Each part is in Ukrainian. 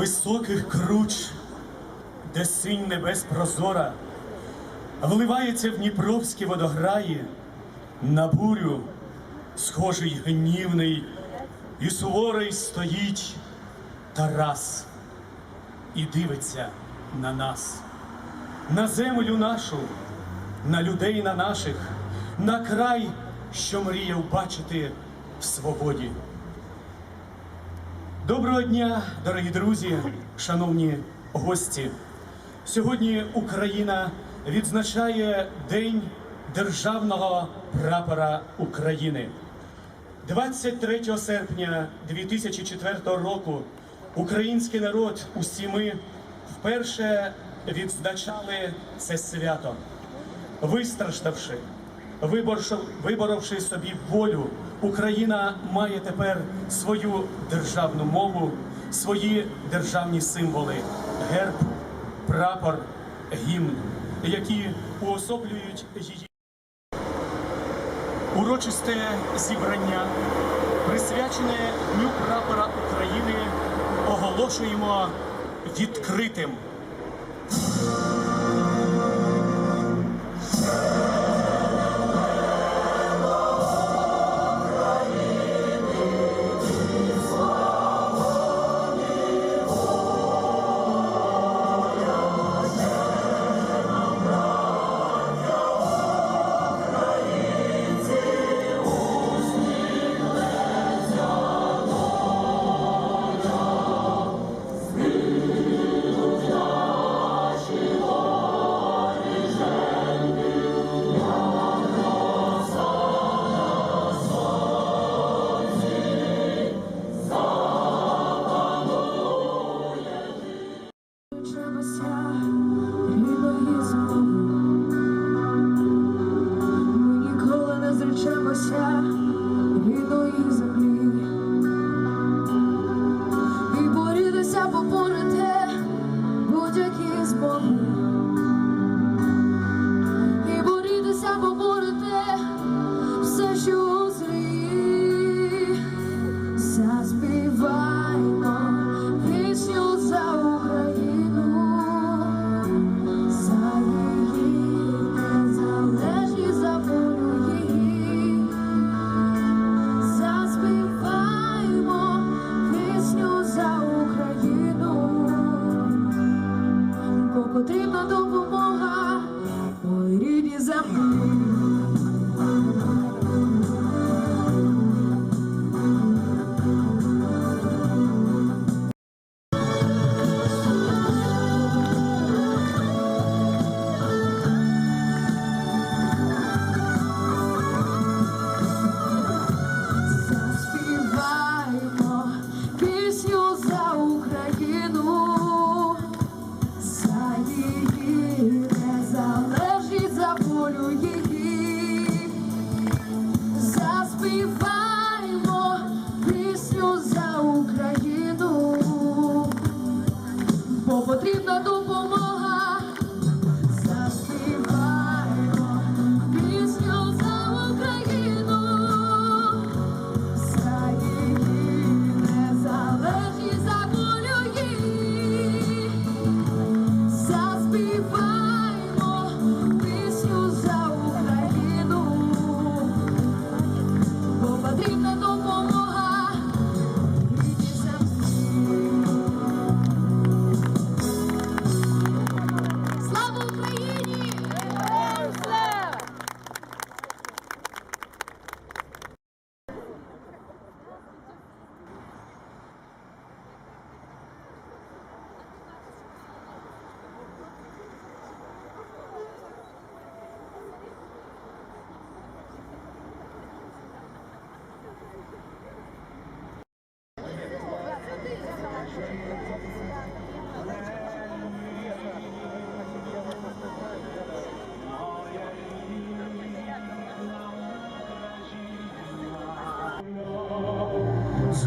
високих круч, де синь небес прозора, вливається в Дніпровські водограї, на бурю, схожий гнівний і суворий стоїть Тарас і дивиться на нас, на землю нашу, на людей на наших, на край, що мріяв бачити в свободі. Доброго дня, дорогі друзі, шановні гості. Сьогодні Україна відзначає День державного прапора України. 23 серпня 2004 року український народ усі ми вперше відзначали це свято, вистраждавши, виборовши собі волю, Україна має тепер свою державну мову, свої державні символи, герб, прапор, гімн, які уособлюють її. Урочисте зібрання, присвячене Дню прапора України, оголошуємо відкритим.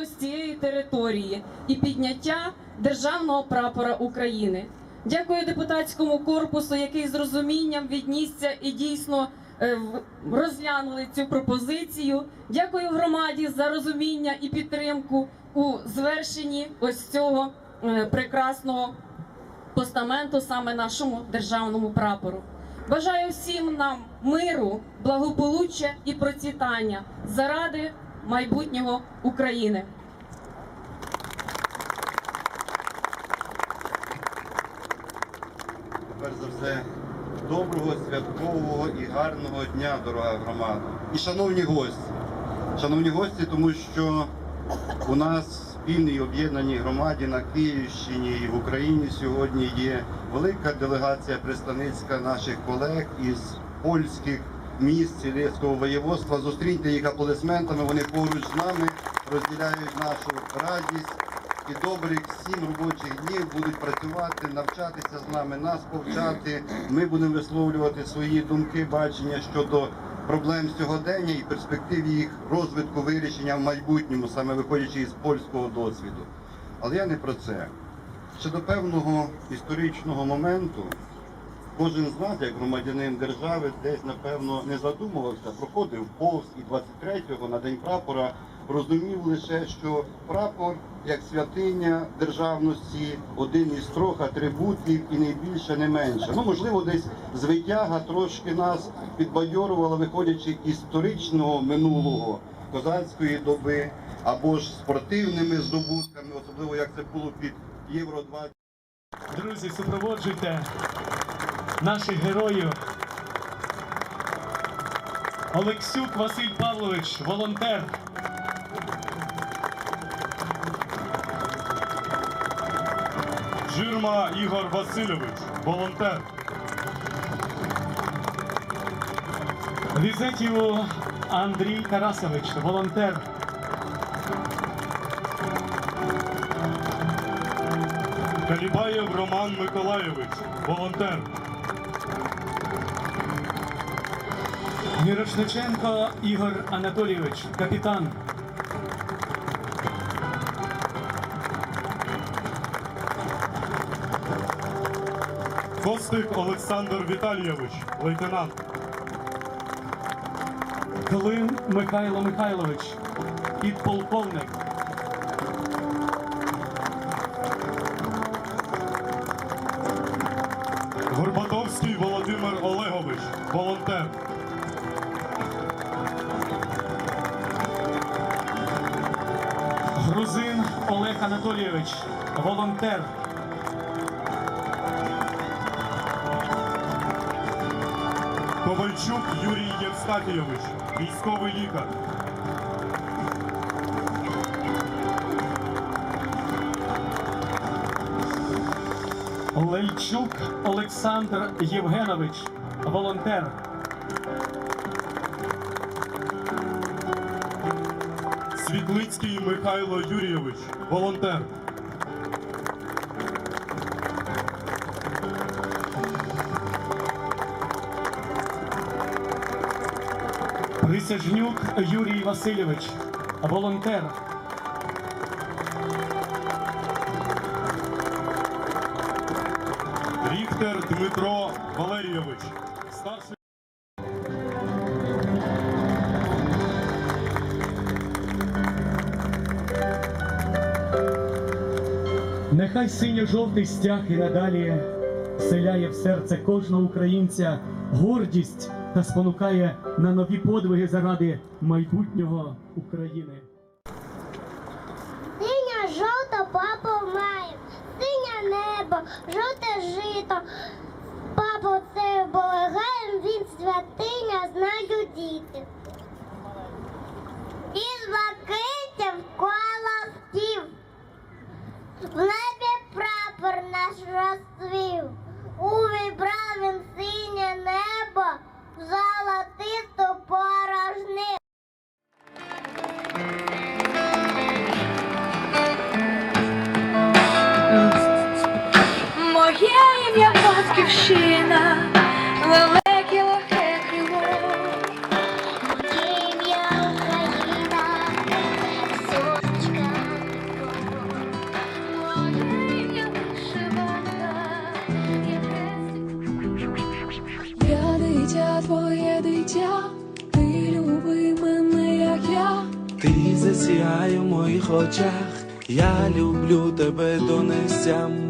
ось цієї території і підняття державного прапора України. Дякую депутатському корпусу, який з розумінням віднісся і дійсно е, розглянули цю пропозицію. Дякую громаді за розуміння і підтримку у звершенні ось цього е, прекрасного постаменту, саме нашому державному прапору. Бажаю всім нам миру, благополуччя і процвітання заради майбутнього України. перш за все, доброго, святкового і гарного дня, дорога громада. І шановні гості. Шановні гості, тому що у нас спільній об'єднаній громаді на Київщині і в Україні сьогодні є велика делегація представницька наших колег із польських міст Сілецького воєводства. Зустріньте їх аплодисментами. Вони поруч з нами розділяють нашу радість і добрих сім робочих днів будуть працювати, навчатися з нами, нас повчати. Ми будемо висловлювати свої думки, бачення щодо проблем сьогодення і перспектив їх розвитку, вирішення в майбутньому, саме виходячи із польського досвіду. Але я не про це. Ще до певного історичного моменту кожен з нас, як громадянин держави, десь напевно не задумувався, проходив повз і 23-го на день прапора, розумів лише, що прапор як святиня державності, один із трьох атрибутів і не більше, не менше. Ну можливо, десь звитяга трошки нас підбадьорувала, виходячи із історичного минулого козацької доби або ж спортивними здобутками, особливо як це було під Євро 20 Друзі, супроводжуйте наших героїв. Олексюк Василь Павлович, волонтер. Жирма Ігор Васильович, волонтер. Візетів Андрій Тарасович, волонтер. Калібаєв Роман Миколайович, волонтер. Мірошниченко Ігор Анатолійович, капітан. Костик Олександр Віталійович, лейтенант. Клин Михайло Михайлович, підполковник. Горбатовський Володимир Олегович, волонтер. Грузин Олег Анатолійович, волонтер. Ковальчук Юрій Євстафійович, військовий лікар. Лельчук Олександр Євгенович, волонтер. Світлицький Михайло Юрійович, волонтер. Присяжнюк Юрій Васильович, волонтер. Ріхтер Дмитро Валерійович, старший. Нехай синьо-жовтий стяг і надалі вселяє в серце кожного українця гордість та спонукає на нові подвиги заради майбутнього України. Синя жовта папа має, синє небо, жовте жито. Папа це оберегаєм, він святиня, знають діти. остання батьківщина, велике легке крило, ім'я Україна, сочка, моя вишиванка, яке я дитя, твоє дитя, ти люби мене, як я, ти засіяй у моїх очах, я люблю тебе донесям.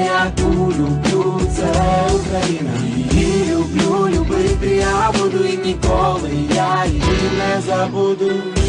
буду і ніколи я її не забуду.